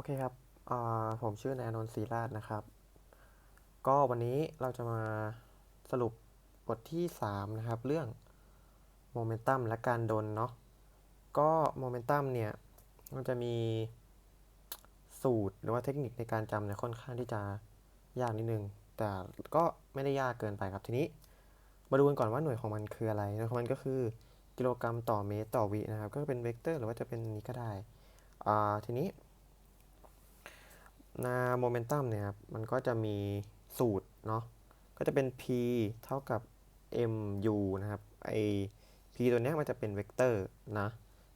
โอเคครับ ผมชื่อนายอนนท์ศรีราชนะครับ ก็วันนี้เราจะมาสรุปบทที่ 3 นะครับ เรื่องโมเมนตัมและการดนเนาะ ก็โมเมนตัมเนี่ย มันจะมีสูตรหรือว่าเทคนิคในการจำเนี่ยค่อนข้างที่จะยากนิดนึง แต่ก็ไม่ได้ยากเกินไปครับ ทีนี้ มาดูกันก่อนว่าหน่วยของมันคืออะไรหน่วยของมันก็คือกิโลกรัมต่อเมตรต่อวินะครับ ก็เป็นเวกเตอร์หรือว่าจะเป็นนี้ก็ได้ ทีนี้ นาโมเมนตัมเนี่ยครับ มันก็จะมีสูตรเนาะ ก็จะเป็น p เท่ากับ mu นะครับ ไอ p ตัวเนี้ยมันจะเป็นเวกเตอร์นะ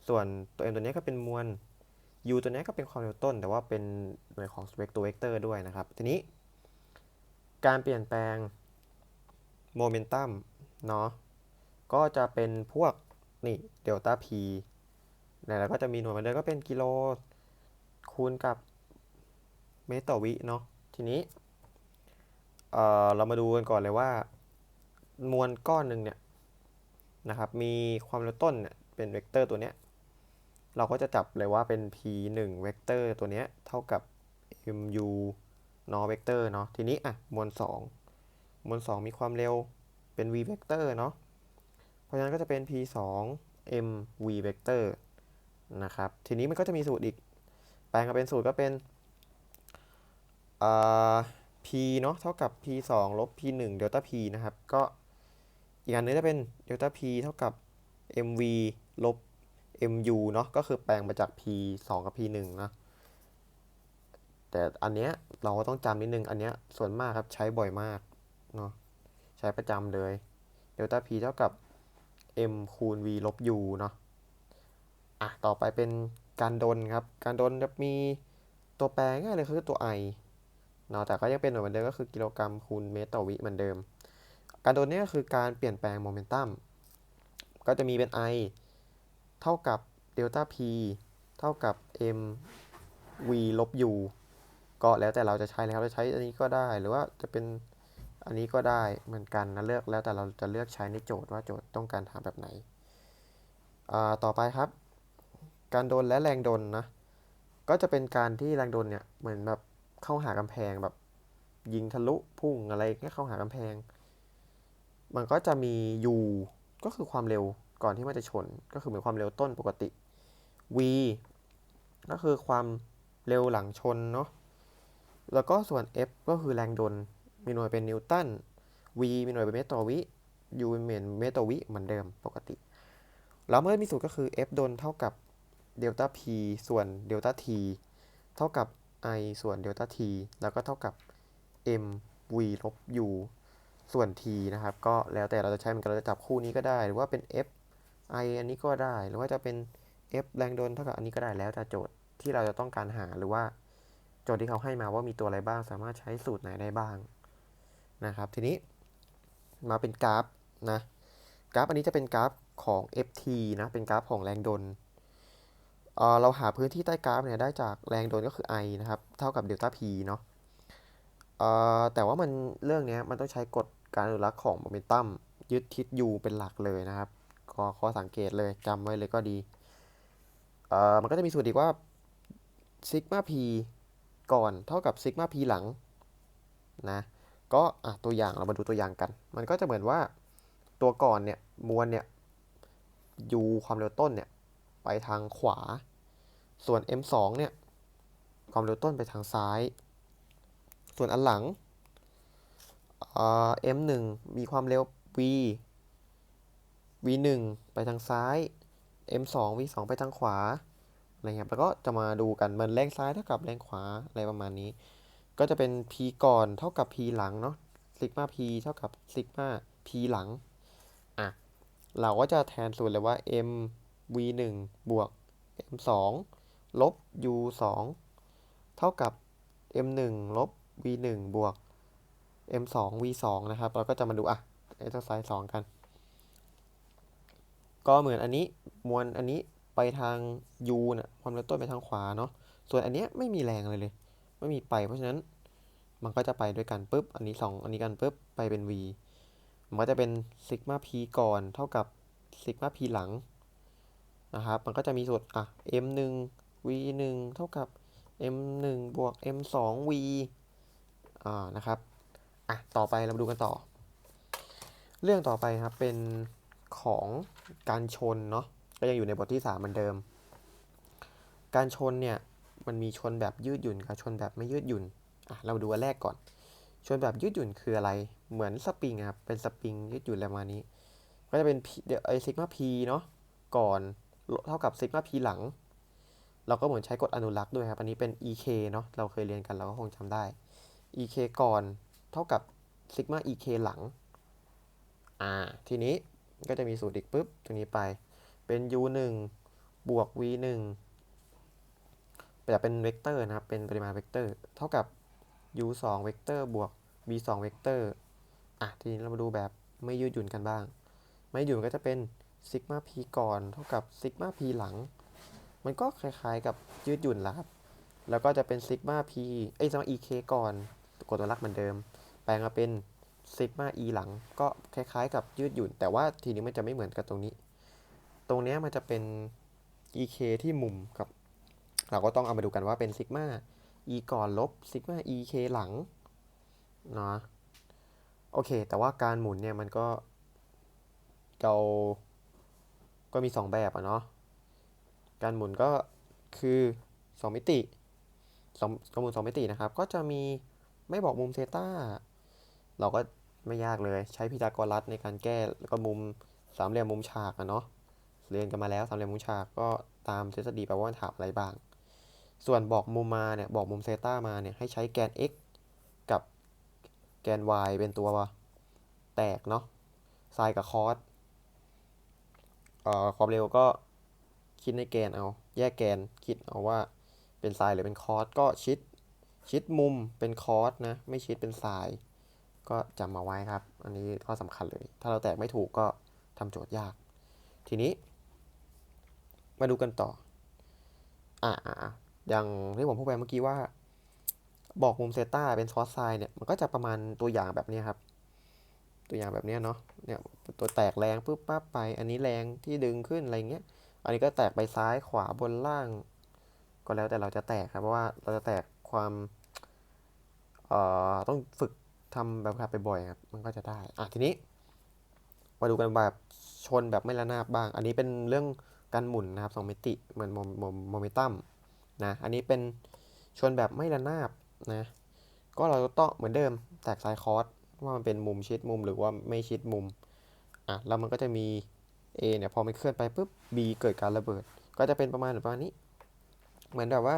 ส่วนตัว m ตัวเนี้ยก็เป็นมวล u ตัวเนี้ยก็เป็นความเร็วต้น แต่ว่าเป็นหน่วยของเวกตัวเวกเตอร์ด้วยนะครับ ทีนี้ การเปลี่ยนแปลงโมเมนตัมเนาะ ก็จะเป็นพวกนี่เดลต้า p แล้วก็จะมีหน่วยมันเดิมก็เป็นกิโลคูณกับ เมตรต่อวิเนาะทีนี้เอ่อเรามาดูกันก่อนเลยว่า มวลก้อนหนึ่งเนี่ยนะครับมีความเร็วต้นเนี่ยเป็นเวกเตอร์ตัวเนี้ยเราก็จะจับเลยว่าเป็น p 1เวกเตอร์ตัวเนี้ยเท่ากับ mu เนาะเวกเตอร์เนาะทีนี้อะมวล2มวล2มีความเร็วเป็น v เวกเตอร์เนาะเพราะฉะนั้นก็จะเป็น p 2 m v เวกเตอร์นะครับทีนี้มันก็จะมีสูตรอีก แปลงมาเป็นสูตรก็เป็น p เนาะเท่ากับ p 2ลบ p 1เดลต้า p นะครับ ก็อีกอันนึงจะเป็นเดลต้า p เท่ากับ mv ลบ mu เนาะก็คือแปลงมาจาก p 2กับ p 1นะแต่อันเนี้ยเราก็ต้องจำนิดนึง อันเนี้ยส่วนมากครับใช้บ่อยมากเนาะใช้ประจำเลยเดลต้า p เท่ากับ m คูณ v ลบ u เนาะอะต่อไปเป็นการดนครับ การดนจะมีตัวแปรง่ายเลยคือตัว i เนาะแต่ก็ยังเป็นเหมือนเดิมก็คือกิโลกรัมคูณเมตรต่อวิเหมือนเดิม การโดนนี้ก็คือการเปลี่ยนแปลงโมเมนตัมก็จะมีเป็น i เท่ากับเดลต้า p เท่ากับ m v ลบ u ก็แล้วแต่เราจะใช้เลยครับจะใช้อันนี้ก็ได้หรือว่าจะเป็นอันนี้ก็ได้เหมือนกันนะเลือกแล้วแต่เราจะเลือกใช้ในโจทย์ว่าโจทย์ต้องการถามแบบไหนต่อไปครับ การโดนและแรงโดนนะก็จะเป็นการที่แรงโดนเนี่ยเหมือนแบบ เข้าหากำแพงแบบ ยิงทะลุพุ่งอะไรเงี้ยเข้าหากำแพง มันก็จะมี u ก็คือความเร็วก่อนที่มันจะชน ก็คือเหมือนความเร็วต้นปกติ v ก็คือความเร็วหลังชนเนาะแล้วก็ส่วน f ก็คือแรงดนมีหน่วยเป็นนิวตัน v มีหน่วยเป็นเมตรต่อวิ u เป็นเมตรต่อวิเหมือนเดิมปกติ แล้วเมื่อมีสูตรก็คือ f ดนเท่ากับเดลต้า p ส่วนเดลต้า t เท่ากับ i ส่วนเดลต้า t แล้วก็เท่ากับ m v ลบ u ส่วน t นะครับ ก็แล้วแต่เราจะใช้เหมือนกันเราจะจับคู่นี้ก็ได้ หรือว่าเป็น f i อันนี้ก็ได้ หรือว่าจะเป็น f แรงโดนเท่ากับอันนี้ก็ได้แล้วแต่โจทย์ที่เราจะต้องการหาหรือว่าโจทย์ที่เขาให้มาว่ามีตัวอะไรบ้าง สามารถใช้สูตรไหนได้บ้างนะครับ ทีนี้มาเป็นกราฟนะกราฟอันนี้จะเป็นกราฟของ ft นะเป็นกราฟของแรงดน เราหาพื้นที่ใต้กราฟเนี่ยได้จากแรงโดนก็คือ i นะครับ เท่ากับเดลต้า p เนาะแต่ว่ามันเรื่องนี้มันต้องใช้กฎการอนุรักษ์ของโมเมนตัมยึดทิศ u เป็นหลักเลยนะครับก็ข้อสังเกตเลยจำไว้เลยก็ดี มันก็จะมีสูตรอีกว่าซิกมา p ก่อนเท่ากับซิกมา p หลังนะก็ตัวอย่างเรามาดูตัวอย่างกัน มันก็จะเหมือนว่าตัวก่อนเนี่ยมวลเนี่ย u ความเร็วต้นเนี่ย ไปทางขวา ส่วน m2 เนี่ย ความเร็วต้นไปทางซ้าย ส่วนอันหลัง m1 มีความเร็ว v v1 ไปทางซ้าย m2 v2 ไปทางขวาอะไรเงี้ยแล้วก็จะมาดูกันมันแรงซ้ายเท่ากับแรงขวาอะไรประมาณนี้ ก็จะเป็น p ก่อนเท่ากับ p หลังเนาะซิกมา p เท่ากับซิกมา p หลังอะเราก็จะแทนสูตรเลยว่า m v 1บวก m 2ลบ u 2เท่ากับ m 1ลบ v 1บวก m 2 v 2นะครับ เราก็จะมาดูอะ exercise 2กัน ก็เหมือนอันนี้มวลอันนี้ไปทาง u นะความเร็วต้นไปทางขวาเนาะ ส่วนอันเนี้ยไม่มีแรงเลยเลย ไม่มีไป เพราะฉะนั้นมันก็จะไปด้วยกันปุ๊บ อันนี้ 2 อันนี้กันปุ๊บ ไปเป็น v มันก็จะเป็นซิกมา p ก่อนเท่ากับซิกมา p หลัง นะครับ มันก็จะมีสูตรอะ m 1 v 1เท่ากับ m 1บวก m 2 v อ่านะครับอะต่อไปเรามาดูกันต่อ เรื่องต่อไปครับเป็นของการชนเนาะก็ยังอยู่ในบทที่ 3 เหมือนเดิม การชนเนี่ยมันมีชนแบบยืดหยุ่นกับชนแบบไม่ยืดหยุ่นอะเรามาดูอันแรกก่อน ชนแบบยืดหยุ่นคืออะไร เหมือนสปริงครับเป็นสปริงยืดหยุ่นอะไรประมาณนี้ ก็จะเป็น P เดี๋ยวไอซิกมา p เนาะก่อน เท่ากับซิกมา p หลัง เราก็เหมือนใช้กฎอนุรักษ์ด้วยครับ อันนี้เป็น ek เนาะเราเคยเรียนกันเราก็คงจำได้ ek ก่อนเท่ากับซิกมา ek หลัง อ่า ทีนี้ก็จะมีสูตรอีกปุ๊บ ตรงนี้ไป เป็น u 1บวก v 1จะเป็นเวกเตอร์นะครับ เป็นปริมาณเวกเตอร์ เท่ากับ u 2เวกเตอร์บวก v 2เวกเตอร์ อะ ทีนี้เรามาดูแบบไม่ยืดหยุ่นกันบ้าง ไม่ยืดหยุ่นก็จะเป็น ซิกมา p ก่อนเท่ากับซิกมา p หลัง มันก็คล้ายๆกับยืดหยุ่นแหละครับ แล้วก็จะเป็นซิกมา p เอ้ยซิกมา ek ก่อนกดตัวรักเหมือนเดิม แปลงมาเป็นซิกมา e หลัง ก็คล้ายๆ กับยืดหยุ่น แต่ว่าทีนี้มันจะไม่เหมือนกับตรงนี้ ตรงเนี้ยมันจะเป็น ek ที่มุมกับ เราก็ต้องเอามาดูกันว่าเป็นซิกมา e ก่อนลบซิกมา ek หลังเนาะโอเค แต่ว่าการหมุนเนี่ยมันก็เรา ก็มี 2 แบบอะเนาะ การหมุนก็คือ 2 มิติสองการหมุน2มิตินะครับ ก็จะมีไม่บอกมุมเซตาเราก็ไม่ยากเลย ใช้พีทากรัสในการแก้แล้วก็มุมสามเหลี่ยมมุมฉากอะเนาะ เรียนกันมาแล้วสามเหลี่ยมมุมฉากก็ตามทฤษฎีแปลว่ามันถามอะไรบ้าง ส่วนบอกมุมมาเนี่ยบอกมุมเซตามาเนี่ยให้ใช้แกน x กับแกน y เป็นตัวแตกเนาะไซน์กับคอส เอ่อความเร็วก็คิดในแกนเอา แยกแกนคิดเอาว่าเป็นไซน์หรือเป็นคอร์สก็ชิด ชิดมุมเป็นคอร์สนะ ไม่ชิดเป็นไซน์ก็จำมาไว้ครับ อันนี้ข้อสำคัญเลย ถ้าเราแตกไม่ถูกก็ทำโจทย์ยาก ทีนี้ มาดูกันต่อ อ่าอย่างที่ผมพูดไปเมื่อกี้ว่า บอกมุมเซต้าเป็นคอสไซน์เนี่ย มันก็จะประมาณตัวอย่างแบบนี้ครับ ตัวอย่างแบบนี้เนาะเนี่ยตัวแตกแรงปุ๊บปั๊บไป อันนี้แรงที่ดึงขึ้นอะไรเงี้ย อันนี้ก็แตกไปซ้ายขวาบนล่าง ก็แล้วแต่เราจะแตกครับเพราะว่าเราจะแตกความเอ่อต้องฝึกทำแบบขับไปบ่อยครับมันก็จะได้อะทีนี้มาดูกันแบบชนแบบไม่ระนาบบ้าง อันนี้เป็นเรื่องการหมุนนะครับสองมิติเหมือนโมโมโมเมนตัมนะอันนี้เป็นชนแบบไม่ระนาบนะก็เราต้องเหมือนเดิมแตกซ้ายคอร์ส ว่ามันเป็นมุมชิดมุมหรือว่าไม่ชิดมุมอะแล้วมันก็จะมี A เนี่ยพอมันเคลื่อนไปปุ๊บ B เกิดการระเบิด ก็จะเป็นประมาณประมาณนี้ เหมือนแบบว่า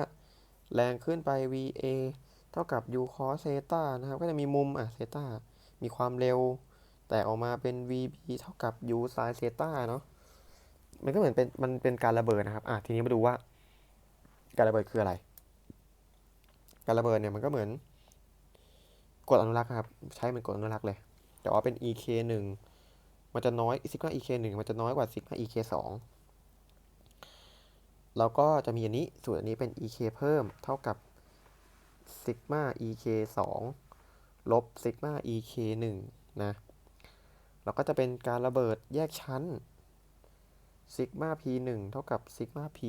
แรงขึ้นไป VA เท่ากับ u cos เซตานะครับก็จะมีมุมอะเซตามีความเร็ว แต่ออกมาเป็น VB เท่ากับ u sin เซตาเนาะมันก็เหมือนเป็นมันเป็นการระเบิดนะครับอะทีนี้มาดูว่า การระเบิดคืออะไร การระเบิดเนี่ยมันก็เหมือน กฎอนุรักษ์ครับ ใช้เหมือนกฎอนุรักษ์เลย แต่ว่าเป็น ek 1มันจะน้อยซิกมา ek 1มันจะน้อยกว่าซิกมา ek 2แล้วก็จะมีอันนี้ส่วนอันนี้เป็น ek เพิ่มเท่ากับซิกมา ek 2ลบซิกมา ek 1นะแล้วก็จะเป็นการระเบิดแยกชั้นซิกมา p 1เท่ากับซิกมา p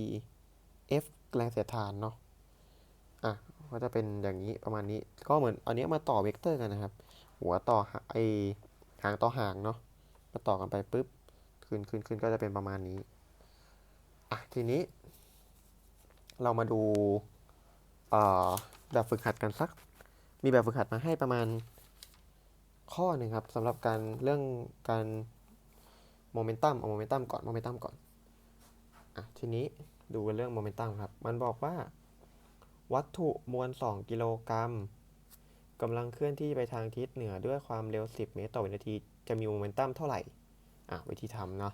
f แรงเสียดทานเนาะอะ ก็จะเป็นอย่างนี้ประมาณนี้ ก็เหมือนอันนี้มาต่อเวกเตอร์กันนะครับ หัวต่อไอหางต่อหางเนาะ มาต่อกันไปปุ๊บ ขึ้นขึ้นขึ้นก็จะเป็นประมาณนี้ อะทีนี้ เรามาดูแบบฝึกหัดกันสัก มีแบบฝึกหัดมาให้ประมาณข้อหนึ่งครับสำหรับการเรื่องการโมเมนตัมเอาโมเมนตัมก่อนโมเมนตัมก่อนอะทีนี้ดูเรื่องโมเมนตัมครับ มันบอกว่า วัตถุมวล 2 กิโลกรัมกำลังเคลื่อนที่ไปทางทิศเหนือด้วยความเร็ว 10 เมตรต่อวินาที จะมีโมเมนตัมเท่าไหร่ อะ วิธีทำเนาะ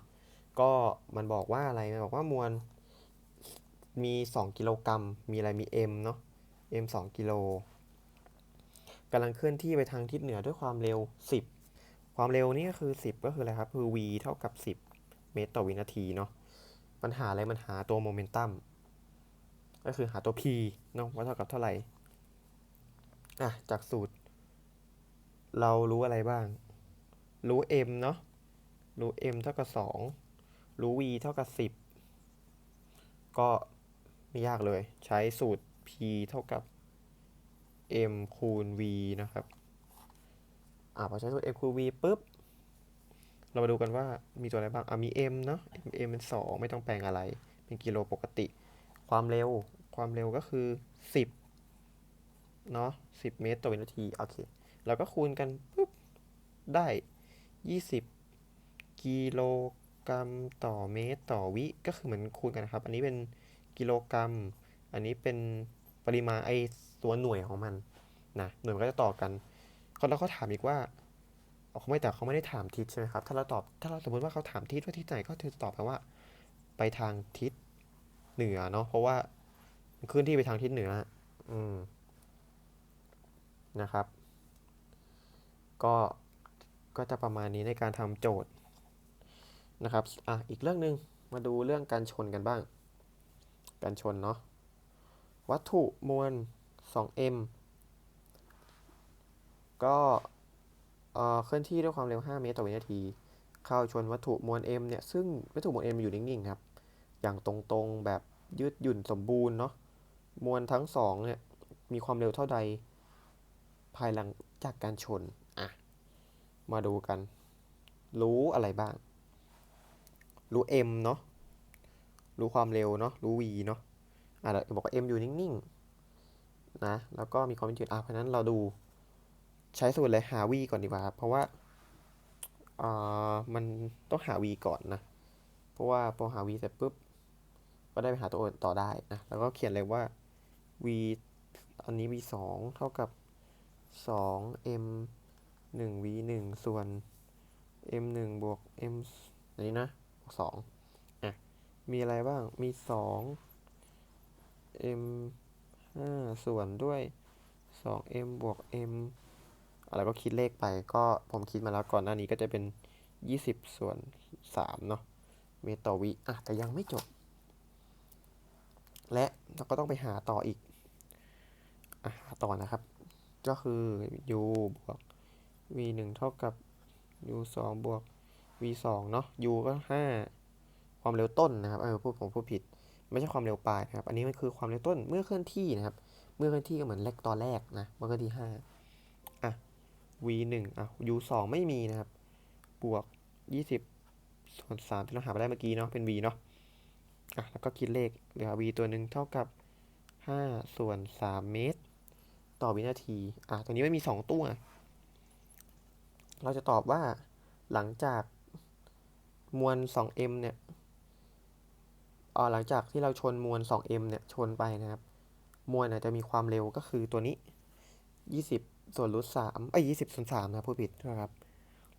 ก็มันบอกว่าอะไร มันบอกว่ามวลมี 2 กิโลกรัม มีอะไร มี m เนาะ m 2 กิโลกำลังเคลื่อนที่ไปทางทิศเหนือด้วยความเร็ว 10 ความเร็วนี่ก็คือ 10 ก็คืออะไรครับ คือ v เท่ากับ 10 เมตรต่อวินาทีเนาะปัญหาอะไร มันหาตัวโมเมนตัม ก็คือหาตัว p เนาะว่าเท่ากับเท่าไหร่อะจากสูตร เรารู้อะไรบ้าง รู้ m เนาะรู้ m เท่ากับ 2 รู้ v เท่ากับ 10 ก็ไม่ยากเลย ใช้สูตร p เท่ากับ m คูณ v นะครับอ่าพอใช้สูตร m คูณ v ปุ๊บ เรามาดูกันว่ามีตัวอะไรบ้าง อ่ามี m เนาะ m m เป็น 2 ไม่ต้องแปลงอะไร เป็นกิโลปกติ ความเร็ว ความเร็วก็คือ 10 เนาะ10 เมตรต่อวินาที โอเคเราก็คูณกันปุ๊บ ได้ 20 กิโลกรัมต่อเมตรต่อวิ ก็คือเหมือนคูณกันนะครับ อันนี้เป็นกิโลกรัม อันนี้เป็นปริมาณไอตัวหน่วยของมันนะหน่วยมันก็จะต่อกันเขาแล้วเขาถามอีกว่าเขาไม่แต่เขาไม่ได้ถามทิศใช่ไหมครับ ถ้าเราตอบ ถ้าเราสมมติว่าเขาถามทิศว่าทิศไหนก็จะตอบไปว่า ไปทางทิศ เหนือเนาะเพราะว่าเคลื่อนที่ไปทางทิศเหนืออืมนะครับ ก็ก็จะประมาณนี้ในการทำโจทย์นะครับอะอีกเรื่องหนึ่งมาดูเรื่องการชนกันบ้าง การชนเนาะวัตถุมวล 2m ก็เอ่อเคลื่อนที่ด้วยความเร็ว 5 เมตรต่อวินาที เข้าชนวัตถุมวล m เนี่ย ซึ่งวัตถุมวล m อยู่นิ่ง ๆ ครับ อย่างตรงๆแบบยืดหยุ่นสมบูรณ์เนาะมวลทั้งสองเนี่ยมีความเร็วเท่าใด ภายหลังจากการชนอะมาดูกัน รู้อะไรบ้าง รู้ m เนาะรู้ความเร็วเนาะรู้ v เนาะอะเราบอกว่า m อยู่นิ่งๆนะแล้วก็มีความยืดอะเพราะฉะนั้นเราดูใช้สูตรเลยหา v ก่อนดีกว่าครับเพราะว่าอ่ามันต้องหา v ก่อนนะ เพราะว่าพอหา v เสร็จปุ๊บ ก็ได้ไปหาตัวอื่นต่อได้นะแล้วก็เขียนเลยว่า v อันนี้ v 2เท่ากับ 2m 1 v 1ส่วน m 1บวก m อันนี้นะบวก2อะ มีอะไรบ้าง มี 2 m 5ส่วนด้วย 2m บวก m แล้วก็คิดเลขไปก็ผมคิดมาแล้วก่อนหน้านี้ก็จะเป็น 20 ส่วน 3 เนาะเมตรต่อวิอะ แต่ยังไม่จบ และเราก็ต้องไปหาต่ออีกอะหาต่อนะครับ ก็คือ u บวก v 1เท่ากับ u 2บวก v 2เนาะ u ก็ 5 ความเร็วต้นนะครับ เออพูดผมพูดผิด ไม่ใช่ความเร็วปลายนะครับ อันนี้มันคือความเร็วต้นเมื่อเคลื่อนที่นะครับ เมื่อเคลื่อนที่ก็เหมือนเลขตอนแรกนะเมื่อเคลื่อนที่ 5 อะ v 1อะ u 2ไม่มีนะครับ บวก 20ส่วน3ที่เราหาไปได้เมื่อกี้เนาะ เป็น v เนาะ อะแล้วก็คิดเลขเหลือ v ตัวหนึ่งเท่ากับ 5 ส่วน 3 เมตร ต่อวินาที อะตรงนี้ไม่มี 2 ตัว เราจะตอบว่าหลังจากมวล 2m เนี่ยอ่าหลังจากที่เราชนมวล 2m เนี่ย ชนไปนะครับ มวลจะมีความเร็วก็คือตัวนี้ 20 ส่วนรูท3เอ้ย20ส่วน3นะผู้ผิดนะครับ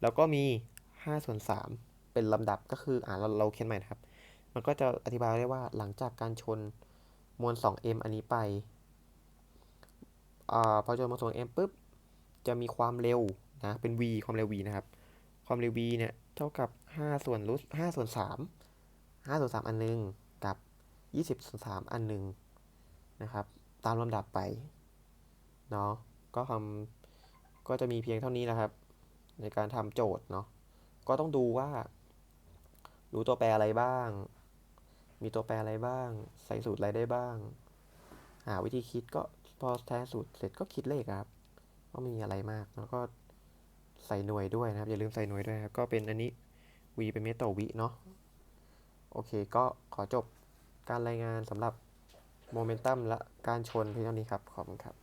แล้วก็มี 5 ส่วน 3 เป็นลำดับก็คือ อ่าเราเราเขียนใหม่นะครับ มันก็จะอธิบายได้ว่าหลังจากการชนมวล 2m อันนี้ไปอ่าพอชนมวล 2m ปุ๊บ จะมีความเร็วนะ เป็น v ความเร็ว v นะครับ ความเร็ว v เนี่ย เท่ากับ 5 ส่วนรูท5ส่วน 3 5ส่วน 3 อันหนึง กับ 20ส่วน 3 อันหนึงนะครับ ตามลำดับไป เนาะ ก็ทำก็จะมีเพียงเท่านี้นะครับ ในการทำโจทย์เนาะ ก็ต้องดูว่า รู้ตัวแปรอะไรบ้าง มีตัวแปรอะไรบ้าง ใส่สูตรอะไรได้บ้าง หาวิธีคิดก็พอแทนสูตรเสร็จก็คิดเลขครับก็ไม่มีอะไรมากแล้วก็ใส่หน่วยด้วยนะครับ อย่าลืมใส่หน่วยด้วยครับ ก็เป็นอันนี้ v เป็นเมตรต่อวิเนาะโอเค ก็ขอจบการรายงานสำหรับโมเมนตัมและการชนเพียงเท่านี้ครับ ขอบคุณครับ